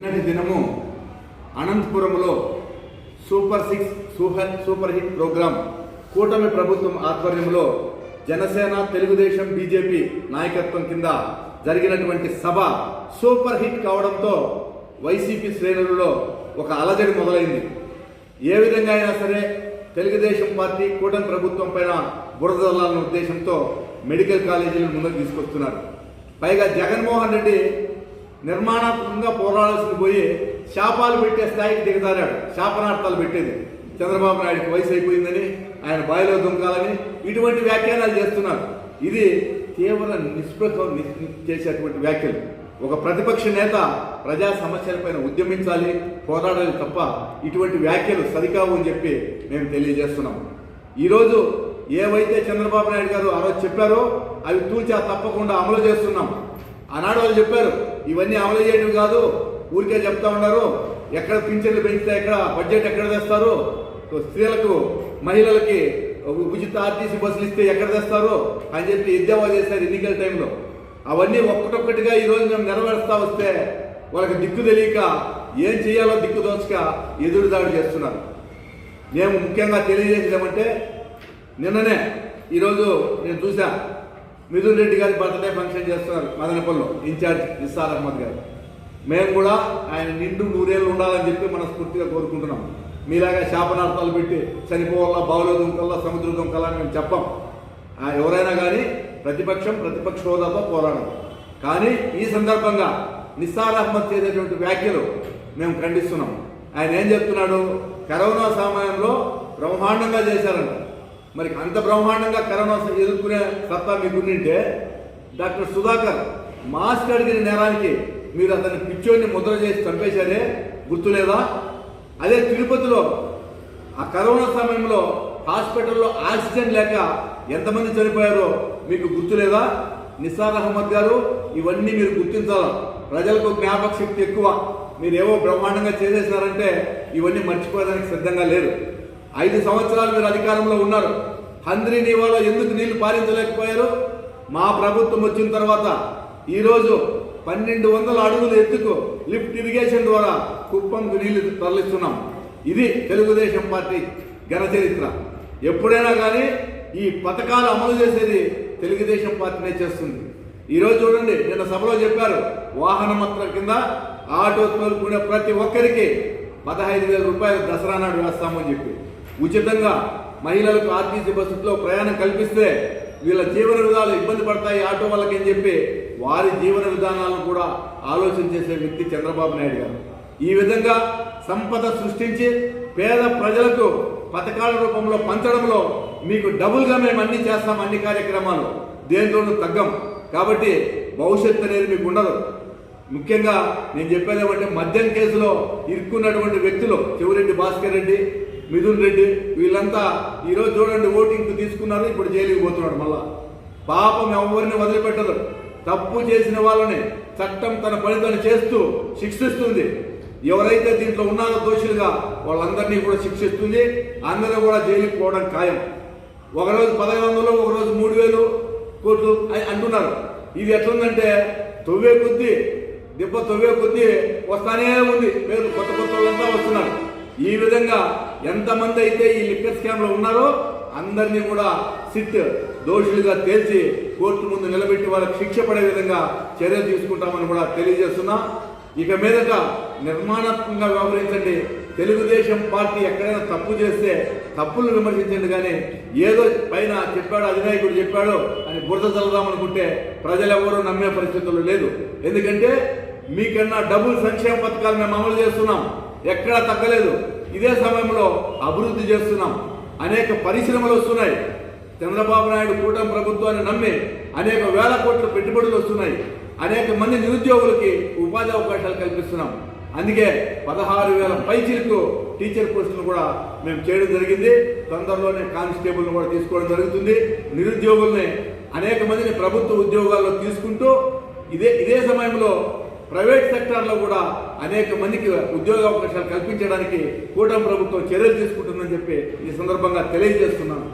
నిన్నటి దినము అనంతపురంలో super six super super hit program కూటమి ప్రభుత్వం ఆధ్వర్యంలో జనసేన తెలుగుదేశం బీజేపీ నాయకత్వం కింద జరిగినటువంటి సభ సూపర్ హిట్ కావడంతో వైసీపీ శ్రేణులలో ఒక అలజడి మొదలైంది. ఏ విధంగా అయినా సరే తెలుగుదేశం పార్టీ కూటమి ప్రభుత్వం పైన బురదల్లాలన్న ఉద్దేశంతో మెడికల్ కాలేజీలు ముందుకు తీసుకొస్తున్నారు. పైగా జగన్మోహన్ రెడ్డి నిర్మాణాత్మకంగా పోరాడాల్సింది పోయి శాపాలు పెట్టే స్థాయికి దిగజారాడు. శాపనార్థాలు పెట్టేది. చంద్రబాబు నాయుడికి వయసు అయిపోయిందని ఆయన బాయిలో దుంకాలని ఇటువంటి వ్యాఖ్యానాలు చేస్తున్నారు. ఇది తీవ్ర నిస్పృహ చేసేటువంటి వ్యాఖ్యలు. ఒక ప్రతిపక్ష నేత ప్రజా సమస్యలపైన ఉద్యమించాలి పోరాడాలి తప్ప ఇటువంటి వ్యాఖ్యలు సరికావు అని చెప్పి మేము తెలియజేస్తున్నాం ఈరోజు ఏవైతే చంద్రబాబు నాయుడు గారు ఆ రోజు చెప్పారో అవి తూచా తప్పకుండా అమలు చేస్తున్నాం ఆనాడు వాళ్ళు చెప్పారు ఇవన్నీ అమలు చేయడం కాదు ఊరికే చెప్తా ఉన్నారు ఎక్కడ పింఛన్లు పెంచితే ఎక్కడ బడ్జెట్ ఎక్కడ తెస్తారు స్త్రీలకు మహిళలకి ఉచిత ఆర్టీసీ బస్సులు ఇస్తే ఎక్కడ తెస్తారు? అని చెప్పి ఎద్దేవా చేశారు ఎన్నికల టైంలో. అవన్నీ ఒక్కటొక్కటిగా ఈరోజు మేము నెరవేరుస్తా వస్తే వాళ్ళకి దిక్కు తెలియక ఏం చేయాలో దిక్కు దోచక ఎదురు దాడి చేస్తున్నారు. మేము ముఖ్యంగా తెలియజేసేదేమంటే నిన్ననే ఈరోజు నేను చూశాను మిథున్ రెడ్డి గారి బర్త్డే ఫంక్షన్ చేస్తున్నారు మదనపల్లిలో ఇన్ఛార్జ్ నిస్సార్ అహ్మద్ గారు. మేము కూడా ఆయన నిండు నూరేళ్ళు ఉండాలని చెప్పి మనస్ఫూర్తిగా కోరుకుంటున్నాం. మీలాగా శాపనార్థాలు పెట్టి చనిపోవాలా బావులో దుంకల్లా సముద్ర దుంకల్లా అని మేము చెప్పం. ఎవరైనా కానీ ప్రతిపక్షం ప్రతిపక్ష హోదాతో పోరాడదు కానీ ఈ సందర్భంగా నిస్సార్ అహ్మద్ చేసేటువంటి వ్యాఖ్యలు మేము ఖండిస్తున్నాం. ఆయన ఏం చెప్తున్నాడు? కరోనా సమయంలో బ్రహ్మాండంగా చేశారంట. మరి అంత బ్రహ్మాండంగా కరోనా ఎదుర్కొనే సత్తా మీకు డాక్టర్ సుధాకర్ మాస్క్ అడిగిన నేరానికి మీరు అతని పిచ్చోడిని ముద్ర చేసి చంపేశారే? గుర్తులేదా? అదే తిరుపతిలో ఆ కరోనా సమయంలో హాస్పిటల్లో ఆక్సిజన్ లేక ఎంతమంది చనిపోయారో మీకు గుర్తులేదా? నిసార్ అహ్మద్ గారు ఇవన్నీ మీరు గుర్తించాలి? ప్రజలకు జ్ఞాపక శక్తి ఎక్కువ. మీరు ఏవో బ్రహ్మాండంగా చేసేసినారంటే ఇవన్నీ మర్చిపోవడానికి సిద్ధంగా లేరు. ఐదు సంవత్సరాలు మీరు అధికారంలో ఉన్నారు. హంద్రీ నీవాలో ఎందుకు నీళ్ళు పారించలేకపోయారు? మా ప్రభుత్వం వచ్చిన తర్వాత ఈరోజు పన్నెండు వందల అడుగులు ఎత్తుకు లిఫ్ట్ ఇరిగేషన్ ద్వారా కుప్పంకు నీళ్ళు తరలిస్తున్నాం. ఇది తెలుగుదేశం పార్టీ ఘన చరిత్ర. ఎప్పుడైనా కానీ ఈ పథకాలు అమలు చేసేది తెలుగుదేశం పార్టీనే చేస్తుంది. ఈరోజు చూడండి నిన్న సభలో చెప్పారు వాహన మంత్రం కింద ఆటో తోలుకునే ప్రతి ఒక్కరికి పదహైదు వేల రూపాయలు దసరా నాడు వేస్తామని చెప్పి. ఉచితంగా మహిళలకు ఆర్టీసీ బస్సులో ప్రయాణం కల్పిస్తే వీళ్ళ జీవన విధాలు ఇబ్బంది పడతాయి ఆటో వాళ్ళకి అని చెప్పి వారి జీవన విధానాలను కూడా ఆలోచన చేసే వ్యక్తి చంద్రబాబు నాయుడు గారు. ఈ విధంగా సంపద సృష్టించి పేద ప్రజలకు పథకాల రూపంలో పంచడంలో మీకు డబుల్గా మేము అన్ని చేస్తాం అన్ని కార్యక్రమాలు. దేంట్లోనూ తగ్గం. కాబట్టి భవిష్యత్తు అనేది మీకు ఉండదు. ముఖ్యంగా నేను చెప్పేది ఏమంటే మద్యం కేసులో ఇరుక్కున్నటువంటి వ్యక్తులు చెవిరెడ్డి భాస్కర్ రెడ్డి మిథున్ రెడ్డి వీళ్ళంతా ఈరోజు చూడండి ఓటింగ్ తీసుకున్నారు ఇప్పుడు జైలుకి పోతున్నాడు మళ్ళా. పాపం ఎవరిని వదిలిపెట్టదు. తప్పు చేసిన వాళ్ళని చట్టం తన పనితను చేస్తూ శిక్షిస్తుంది. ఎవరైతే దీంట్లో ఉన్నారో దోషులుగా వాళ్ళందరినీ కూడా శిక్షిస్తుంది. అందరూ కూడా జైలుకి పోవడం ఖాయం. ఒకరోజు పదహైదు వందలు ఒకరోజు మూడు వేలు కోట్లు అని అంటున్నారు. ఇది ఎట్లుందంటే తొవ్వే కొద్దీ దెబ్బ తొవ్వే కొద్దీ వస్తానే ఉంది. పేరు కొత్త కొత్త వాళ్ళంతా వస్తున్నారు. ఈ విధంగా ఎంతమంది అయితే ఈ లిక్కర్ స్కామ్లో ఉన్నారో అందరినీ కూడా సిట్ దోషులుగా తేల్చి కోర్టు ముందు నిలబెట్టి వాళ్ళకి శిక్ష పడే విధంగా చర్యలు తీసుకుంటామని కూడా తెలియజేస్తున్నా. ఇక మీదట నిర్మాణాత్మకంగా వ్యవహరించండి. తెలుగుదేశం పార్టీ ఎక్కడైనా తప్పు చేస్తే తప్పులు విమర్శించండి కానీ ఏదో పైన చెప్పాడు అధినాయకుడు చెప్పాడు అని బురద చల్లదామనుకుంటే ప్రజలెవరూ నమ్మే పరిస్థితులు లేదు. ఎందుకంటే మీకన్నా డబుల్ సంక్షేమ పథకాలు మేము అమలు చేస్తున్నాం. ఎక్కడా తగ్గలేదు. ఇదే సమయంలో అభివృద్ధి చేస్తున్నాం. అనేక పరిశ్రమలు వస్తున్నాయి. చంద్రబాబు నాయుడు కూటమి ప్రభుత్వాన్ని నమ్మి అనేక వేల కోట్ల పెట్టుబడులు వస్తున్నాయి. అనేక మంది నిరుద్యోగులకి ఉపాధి అవకాశాలు కల్పిస్తున్నాం. అందుకే పదహారు వేల పైచిలకు టీచర్ పోస్టులు కూడా మేము చేయడం జరిగింది. తొందరలోనే కానిస్టేబుల్ని కూడా తీసుకోవడం జరుగుతుంది. నిరుద్యోగుల్ని అనేక మందిని ప్రభుత్వ ఉద్యోగాల్లో తీసుకుంటూ ఇదే ఇదే సమయంలో ప్రైవేట్ సెక్టార్లో కూడా అనేక మందికి ఉద్యోగ అవకాశాలు కల్పించడానికి కూటమి ప్రభుత్వం చర్యలు తీసుకుంటుందని చెప్పి ఈ సందర్భంగా తెలియజేస్తున్నాను.